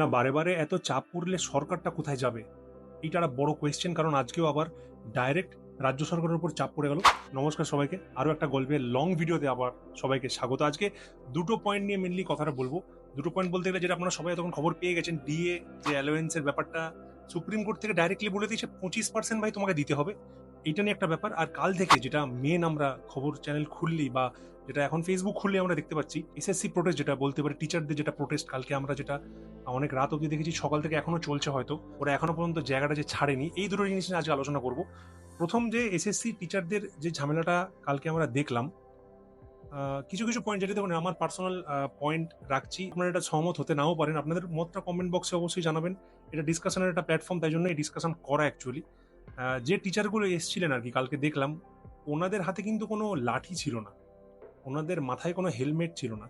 না, বারে বারে এত চাপ পড়লে সরকারটা কোথায় যাবে? এটা একটা বড় কোয়েশ্চেন কারণ আজকেও আবার ডাইরেক্ট রাজ্য সরকারের উপর চাপ পড়ে গেল। নমস্কার সবাইকে। আরও একটা গল্পের লং ভিডিওতে আবার সবাইকে স্বাগত। আজকে দুটো পয়েন্ট নিয়ে মেনলি কথাটা বলব। দুটো পয়েন্ট বলতে গেলে যেটা আপনারা সবাই তখন খবর পেয়ে গেছেন ডিএ যে অ্যালোয়েন্সের ব্যাপারটা সুপ্রিম কোর্ট থেকে ডাইরেক্টলি বলে দিয়েছে, পঁচিশ পার্সেন্ট ভাই তোমাকে দিতে হবে। এইটা নিয়ে একটা ব্যাপার। আর কাল থেকে যেটা মেন আমরা খবর চ্যানেল খুললি বা যেটা এখন ফেসবুক খুললে আমরা দেখতে পাচ্ছি এসএসসি প্রোটেস্ট যেটা বলতে পারি টিচারদের যেটা প্রোটেস্ট কালকে আমরা যেটা অনেক রাত অবধি দেখেছি, সকাল থেকে এখনও চলছে হয়তো। ওরা এখনও পর্যন্ত জায়গাটা যে ছাড়েনি, এই দুটো জিনিস নিয়ে আজকে আলোচনা করব। প্রথম যে এসএসসি টিচারদের যে ঝামেলাটা কালকে আমরা দেখলাম কিছু কিছু পয়েন্ট যেটা দেখুন, আমার পার্সোনাল পয়েন্ট রাখছি। আপনারা এটা সহমত হতে নাও পারেন। আপনাদের মতটা কমেন্ট বক্সে অবশ্যই জানাবেন। এটা ডিসকাশনের একটা প্ল্যাটফর্ম তাই জন্য এই ডিসকাশন করা অ্যাকচুয়ালি যে টিচারগুলো এসছিলেন আর কি, কালকে দেখলাম, ওনাদের হাতে কিন্তু কোনো লাঠি ছিল না। ওনাদের মাথায় কোনো হেলমেট ছিল না।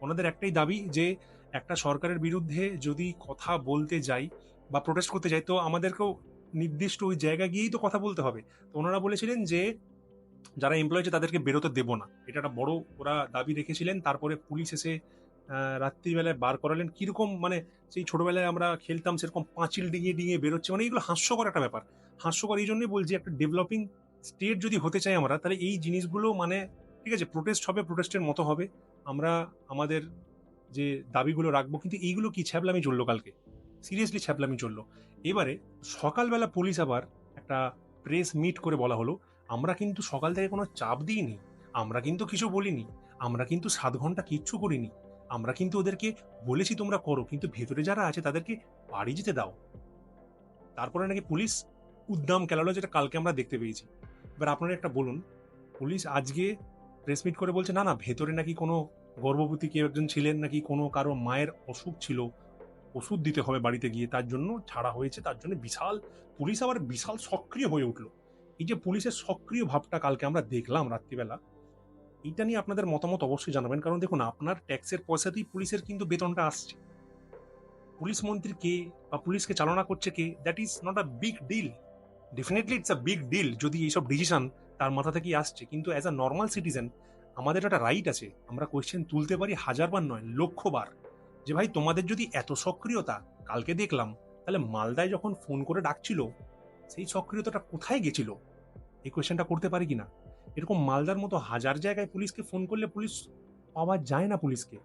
ওনাদের একটাই দাবি যে, একটা সরকারের বিরুদ্ধে যদি কথা বলতে যাই বা প্রোটেস্ট করতে যাই, তো আমাদেরকেও নির্দিষ্ট ওই জায়গা গিয়েই তো কথা বলতে হবে। তো ওনারা বলেছিলেন যে, যারা এমপ্লয় আছে, তাদেরকে বেরোতে দেব না। এটা একটা বড় ওরা দাবি রেখেছিলেন। তারপরে পুলিশ এসে রাত্রিবেলায় বার করালেন। কীরকম মানে সেই ছোটবেলায় আমরা খেলতাম, সেরকম পাঁচিল ডিঙিয়ে ডিঙিয়ে বেরোচ্ছে মানে এগুলো হাস্যকর একটা ব্যাপার। হাস্যকর এই জন্যই বলছি একটা ডেভেলপিং স্টেট যদি হতে চাই আমরা, তাহলে এই জিনিসগুলো মানে ঠিক আছে প্রোটেস্ট হবে প্রোটেস্টের মতো হবে। আমরা আমাদের যে দাবিগুলো রাখব, কিন্তু এইগুলো কি ছ্যাবলামি চলল কালকে? সিরিয়াসলি ছ্যাবলামি চলল। এবারে সকালবেলা পুলিশ আবার একটা প্রেস মিট করে বলা হলো, আমরা কিন্তু সকাল থেকে কোনো চাপ দিইনি, আমরা কিন্তু কিছু বলিনি, আমরা কিন্তু সাত ঘণ্টা কিচ্ছু করিনি, আমরা কিন্তু ওদেরকে বলেছি তোমরা করো, কিন্তু ভেতরে যারা আছে তাদেরকে বাড়ি যেতে দাও। তারপরে নাকি পুলিশ উদ্দাম খেলালো যেটা কালকে আমরা দেখতে পেয়েছি। এবার আপনারা একটা বলুন, পুলিশ আজকে প্রেস মিট করে বলছে, না না, ভেতরে নাকি কোনো গর্ভবতী কেউ একজন ছিলেন, নাকি কোনো কারও মায়ের অসুখ ছিল, ওষুধ দিতে হবে বাড়িতে গিয়ে, তার জন্য ছাড়া হয়েছে, তার জন্য বিশাল পুলিশ আবার বিশাল সক্রিয় হয়ে উঠল। এই যে পুলিশের সক্রিয় ভাবটা কালকে আমরা দেখলাম রাত্রিবেলা এটা নিয়ে আপনাদের মতামত অবশ্যই জানাবেন। কারণ দেখুন, আপনার ট্যাক্সের পয়সাতেই পুলিশের কিন্তু বেতনটা আসছে। পুলিশ মন্ত্রী কে বা পুলিশকে চালনা করছে কে that is not a big deal definitely it's a big deal যদি এইসব ডিসিশন তার মাথা থেকেই আসছে। কিন্তু অ্যাজ আ নর্মাল সিটিজেন আমাদের একটা রাইট আছে। আমরা কোয়েশ্চেন তুলতে পারি হাজারবার নয় লক্ষবার যে ভাই, তোমাদের যদি এত সক্রিয়তা, কালকে দেখলাম, তাহলে মালদায় যখন ফোন করে ডাকছিল, সেই সক্রিয়তাটা কোথায় গেছিল? এই কোয়েশ্চেনটা করতে পারি কিনা? এরকম মালদার মতো হাজার জায়গায় পুলিশকে ফোন করলে পুলিশ পাওয়া যায় না পুলিশকে।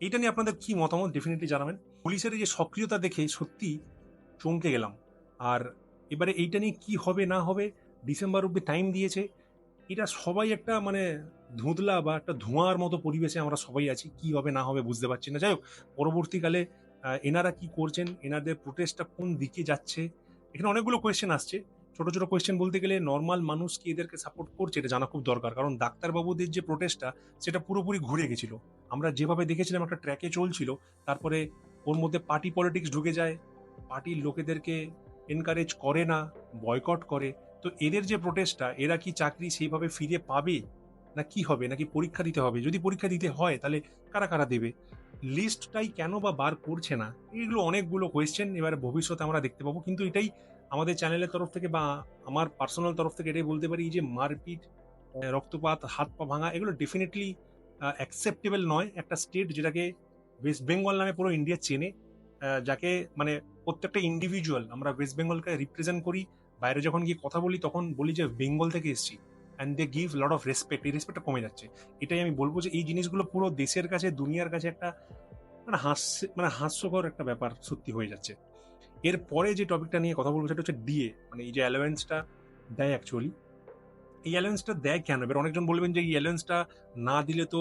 এইটা নিয়ে আপনাদের কি মতামত? ডেফিনেটলি জানাবেন। পুলিশের যে সক্রিয়তা দেখে সত্যি চমকে গেলাম। আর এবারে এইটা নিয়ে কি হবে, না হবে, ডিসেম্বর অব্দি টাইম দিয়েছে, এটা সবাই একটা মানে ধুঁতলা বা একটা ধোঁয়ার মতো পরিবেশে আমরা সবাই আছি, কি হবে, না হবে বুঝতে পারছি না। যাই হোক, পরবর্তীকালে এনারা কি করছেন, এনাদের প্রোটেস্টটা কোন দিকে যাচ্ছে, এখানে অনেকগুলো কোয়েশ্চেন আসছে। ছোট ছোট কোয়েশ্চেন বলতে গেলে নর্মাল মানুষ কি এদেরকে সাপোর্ট করছে, এটা জানা খুব দরকার। কারণ ডাক্তারবাবুদের যে প্রোটেস্টটা সেটা পুরোপুরি ঘুরে গেছিল। আমরা যেভাবে দেখেছিলাম একটা ট্র্যাকে চলছিল, তারপরে ওর মধ্যে পার্টি পলিটিক্স ঢুকে যায় পার্টির লোকেদেরকে এনকারেজ করে না বয়কট করে, তো এদের যে প্রোটেস্টটা এরা কি চাকরি সেইভাবে ফিরে পাবে? না কি হবে? নাকি পরীক্ষা দিতে হবে? যদি পরীক্ষা দিতে হয়, তাহলে কারা কারা দেবে? লিস্টটাই কেন বা বার করছে না? এগুলো অনেকগুলো কোয়েশ্চেন এবারে ভবিষ্যতে আমরা দেখতে পাবো। কিন্তু এটাই আমাদের চ্যানেলের তরফ থেকে বা আমার পার্সোনাল তরফ থেকে এটাই বলতে পারি যে মারপিট রক্তপাত, হাত পা ভাঙা, এগুলো ডেফিনেটলি অ্যাকসেপ্টেবল নয়। একটা স্টেট যেটাকে ওয়েস্ট বেঙ্গল নামে পুরো ইন্ডিয়া চেনে যাকে মানে প্রত্যেকটা ইন্ডিভিজুয়াল আমরা ওয়েস্ট বেঙ্গলকে রিপ্রেজেন্ট করি, বাইরে যখন গিয়ে কথা বলি, তখন বলি যে বেঙ্গল থেকে এসেছি। And they give lot of respect এই রেসপেক্টটা কমে যাচ্ছে। এটাই আমি বলব যে এই জিনিসগুলো পুরো দেশের কাছে, দুনিয়ার কাছে একটা মানে হাস্য মানে হাস্যকর একটা ব্যাপার সত্যি হয়ে যাচ্ছে। এরপরে যে টপিকটা নিয়ে কথা বলব, সেটা হচ্ছে ডিএ মানে এই যে অ্যালোয়েন্সটা দেয় অ্যাকচুয়ালি এই অ্যালোয়েন্সটা দেয় কেন? এবার অনেকজন বলবেন যে এই অ্যালোয়েন্সটা না দিলে তো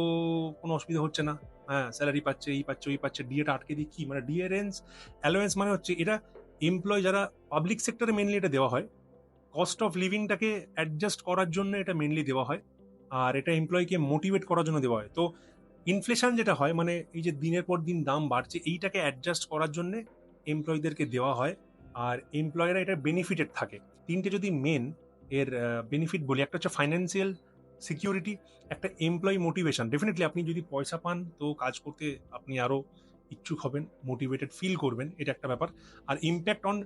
কোনো অসুবিধা হচ্ছে না। হ্যাঁ স্যালারি পাচ্ছে, এই পাচ্ছে, ওই পাচ্ছে ডিএটা আটকে দিয়ে কি? মানে ডিএরেন্স অ্যালোয়েন্স মানে হচ্ছে এটা এমপ্লয় যারা পাবলিক সেক্টরে মেনলি এটা দেওয়া হয়। কস্ট অফ লিভিংটাকে অ্যাডজাস্ট করার জন্য এটা মেনলি দেওয়া হয়। আর এটা এমপ্লয়কে মোটিভেট করার জন্য দেওয়া হয়। তো ইনফ্লেশন যেটা হয় মানে এই যে দিনের পর দিন দাম বাড়ছে, এইটাকে অ্যাডজাস্ট করার জন্য এমপ্লয়ীদেরকে দেওয়া হয়। আর এমপ্লয়েরা এটা বেনিফিটেড থাকে। তিনটে যদি মেন এর বেনিফিট বলি, একটা হচ্ছে ফাইন্যান্সিয়াল সিকিউরিটি একটা এমপ্লয়ি মোটিভেশন ডেফিনেটলি আপনি যদি পয়সা পান, তো কাজ করতে আপনি আরও ইচ্ছুক হবেন মোটিভেটেড ফিল করবেন, এটা একটা ব্যাপার। আর ইম্প্যাক্ট অন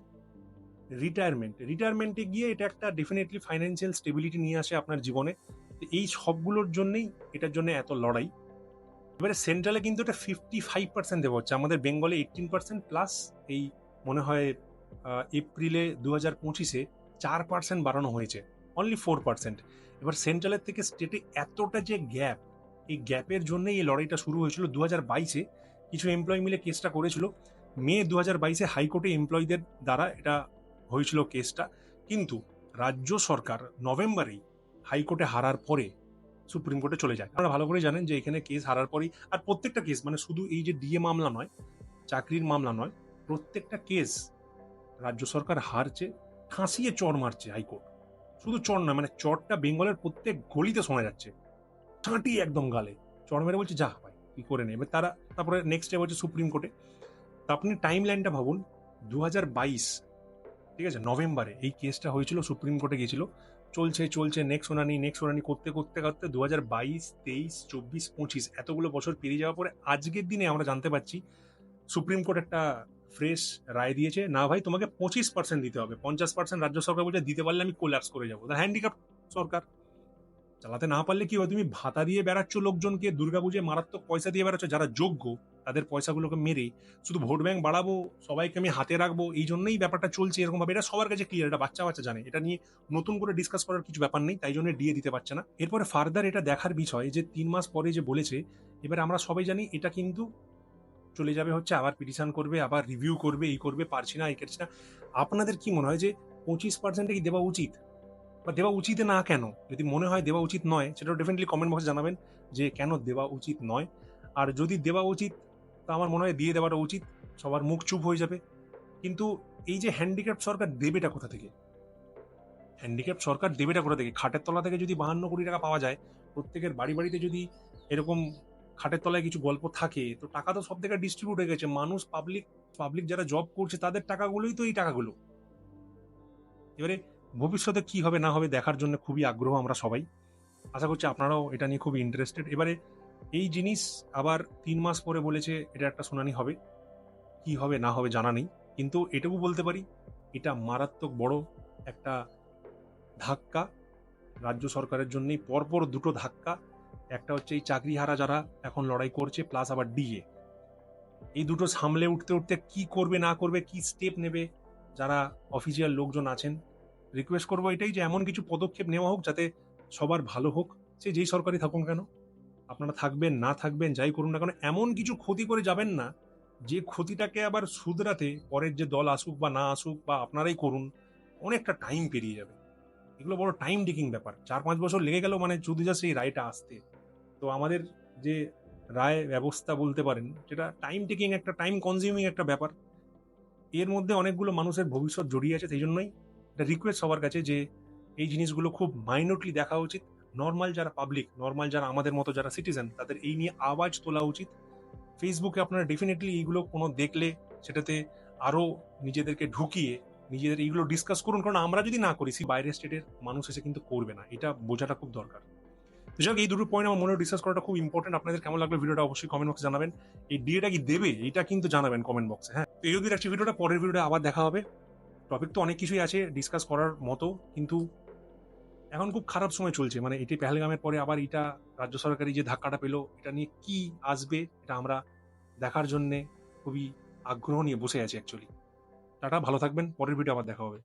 রিটায়ারমেন্ট রিটায়ারমেন্টে গিয়ে এটা একটা ডেফিনেটলি ফাইন্যান্সিয়াল স্টেবিলিটি নিয়ে আসে আপনার জীবনে। এই সবগুলোর জন্যই এটার জন্য এত লড়াই। এবারে সেন্ট্রালে কিন্তু এটা ফিফটি ফাইভ পার্সেন্ট দেওয়া হচ্ছে। আমাদের বেঙ্গলে এইটিন পার্সেন্ট প্লাস এই মনে হয় এপ্রিলে দু হাজার পঁচিশে চার পার্সেন্ট বাড়ানো হয়েছে। অনলি ফোর পার্সেন্ট এবার সেন্ট্রালের থেকে স্টেটে এতটা যে গ্যাপ এই গ্যাপের জন্যই এই লড়াইটা শুরু হয়েছিল দু হাজার বাইশে। কিছু এমপ্লয় মিলে কেসটা করেছিল। মে দু হাজার বাইশে হাইকোর্টে এমপ্লয়ীদের দ্বারা এটা হয়েছিল কেসটা কিন্তু রাজ্য সরকার নভেম্বরেই হাইকোর্টে হারার পরে সুপ্রিম কোর্টে চলে যায়। আপনারা ভালো করে জানেন যে এখানে কেস হারার পরেই আর প্রত্যেকটা কেস মানে শুধু এই যে ডিএ মামলা নয়, চাকরির মামলা নয়, প্রত্যেকটা কেস রাজ্য সরকার হারছে ঠাঁসিয়ে চর মারছে হাইকোর্ট। শুধু চড় নয় মানে চড়টা বেঙ্গলের প্রত্যেক গলিতে শোনা যাচ্ছে। চাঁটি একদম গালে। চড় মেরে বলছে, যা ভাই, কি করে এবার তারা, তারপরে নেক্সট ডে হচ্ছে সুপ্রিম কোর্টে তা আপনি টাইম লাইনটা ভাবুন দু হাজার বাইশ, ঠিক আছে, নভেম্বরে এই কেসটা হয়েছিল সুপ্রিম কোর্টে গিয়েছিল। চলছে চলছে নেক্সট শুনানি নেক্সট শুনানি করতে করতে করতে দু হাজার বাইশ, তেইশ, চব্বিশ, পঁচিশ, এতগুলো বছর পেরিয়ে যাওয়ার পরে আজকের দিনে আমরা জানতে পারছি সুপ্রিম কোর্ট একটা ফ্রেশ রায় দিয়েছে, না ভাই, তোমাকে পঁচিশ পার্সেন্ট দিতে হবে। পঞ্চাশ পার্সেন্ট রাজ্য সরকার বলছে, দিতে পারলে আমি কোল্যাপস করে যাব। হ্যান্ডিক্যাপ সরকার। চালাতে না পারলে কি হয়? তুমি ভাতা দিয়ে বেড়াচ্ছ লোকজনকে দুর্গাপুজোয় মারাত্মক পয়সা দিয়ে বেড়াচ্ছ, যারা যোগ্য, তাদের পয়সাগুলোকে মেরে, শুধু ভোট ব্যাংক বাড়াবো, সবাইকে আমি হাতে রাখব, এই জন্যই ব্যাপারটা চলছে এরকম ভাবে এটা সবার কাছে ক্লিয়ার এটা বাচ্চা বাচ্চা জানে। এটা নিয়ে নতুন করে ডিসকাস করার কিছু ব্যাপার নেই, তাই জন্য ডিএ দিতে পারছে না। এরপরে ফার্দার এটা দেখার বিষয় যে, তিন মাস পরে যে বলেছে, এবার আমরা সবাই জানি, এটা কিন্তু চলে যাবে হচ্ছে, আবার পিটিশন করবে, আবার রিভিউ করবে, এই করবে, পারছি না, এই করছি না। আপনাদের কি মনে হয় যে পঁচিশ পার্সেন্টে কি দেওয়া উচিত? বা দেওয়া উচিত না কেন? যদি মনে হয় দেওয়া উচিত নয় সেটা ডেফিনেটলি কমেন্ট বক্সে জানাবেন যে কেন দেওয়া উচিত নয়। আর যদি দেওয়া উচিত, তা আমার মনে হয় দিয়ে দেওয়াটা উচিত। সবার মুখ চুপ হয়ে যাবে। কিন্তু এই যে হ্যান্ডিক্যাপ সরকার দেবেটা কোথা থেকে? হ্যান্ডিক্যাপ সরকার দেবেটা কোথা থেকে? খাটের তলা থেকে যদি বাহান্ন কোটি টাকা পাওয়া যায়, প্রত্যেকের বাড়ি বাড়িতে যদি এরকম খাটের তলায় কিছু গল্প থাকে, তো টাকা তো সব থেকে ডিস্ট্রিবিউট হয়ে গেছে। মানুষ পাবলিক পাবলিক যারা জব করছে, তাদের টাকাগুলোই তো এই টাকাগুলো। এবারে ভবিষ্যতে কি হবে, না হবে দেখার জন্য খুবই আগ্রহ আমরা সবাই। আশা করছি আপনারাও এটা নিয়ে খুবই ইন্টারেস্টেড এবারে এই জিনিস আবার তিন মাস পরে বলেছে, এটা একটা শুনানি হবে। কি হবে, না হবে জানা নেই। কিন্তু এটুকু বলতে পারি, এটা মারাত্মক বড় একটা ধাক্কা। রাজ্য সরকারের জন্যই পরপর দুটো ধাক্কা। একটা হচ্ছে এই চাকরিহারা যারা এখন লড়াই করছে প্লাস আবার ডিএ এই দুটো সামলে উঠতে উঠতে কি করবে, না করবে, কি স্টেপ নেবে, যারা অফিসিয়াল লোকজন আছেন রিকোয়েস্ট করব এটাই যে এমন কিছু পদক্ষেপ নেওয়া হোক যাতে সবার ভালো হোক, সে যেই সরকারি থাকুন কেন। আপনারা থাকবেন, না থাকবেন, যাই করুন না কেন, এমন কিছু ক্ষতি করে যাবেন না, যে ক্ষতিটাকে আবার শুধরাতে পরের যে দল আসুক বা না আসুক বা আপনারাই করুন, অনেকটা টাইম পেরিয়ে যাবে। এগুলো বড় টাইম টেকিং ব্যাপার। চার পাঁচ বছর লেগে গেল মানে যদি যা সেই রায়টা আসতে। তো আমাদের যে রায় ব্যবস্থা বলতে পারেন যেটা টাইম টেকিং একটা টাইম কনজিউমিং একটা ব্যাপার। এর মধ্যে অনেকগুলো মানুষের ভবিষ্যৎ জড়িয়ে আছে, সেই জন্যই এটা রিকোয়েস্ট সবার কাছে যে এই জিনিসগুলো খুব মাইনরলি দেখা উচিত। নর্মাল যারা পাবলিক নর্মাল যারা আমাদের মতো যারা সিটিজেন তাদের এই নিয়ে আওয়াজ তোলা উচিত। ফেসবুকে আপনারা ডেফিনেটলি এইগুলো কোনো দেখলে, সেটাতে আরও নিজেদেরকে ঢুকিয়ে নিজেদের এইগুলো ডিসকাস করুন। কারণ আমরা যদি না করি বাইরের স্টেটের মানুষ এসে কিন্তু করবে না। এটা বোঝাটা খুব দরকার। যাক, এই দুটো পয়েন্ট আমার মনে ডিসকাস করাটা খুব ইম্পর্টেন্ট আপনাদের কেমন লাগবে ভিডিওটা অবশ্যই কমেন্ট বক্সে জানাবেন। এই ডিএটা কি দেবে, এটা কিন্তু জানাবেন কমেন্ট বক্সে হ্যাঁ। এই অবধি রাখছি ভিডিওটা, পরের ভিডিওটা আবার দেখা হবে। টপিক তো অনেক কিছুই আছে ডিসকাস করার মতো, কিন্তু এখন খুব খারাপ সময় চলছে। মানে এটি পেহেলগামের পরে আবার এটা রাজ্য সরকারি যে ধাক্কাটা পেল, এটা নিয়ে কি আসবে, এটা আমরা দেখার জন্যে খুবই আগ্রহ নিয়ে বসে আছি অ্যাকচুয়ালি টাটা, ভালো থাকবেন, পরের ভিডিও আবার দেখা হবে।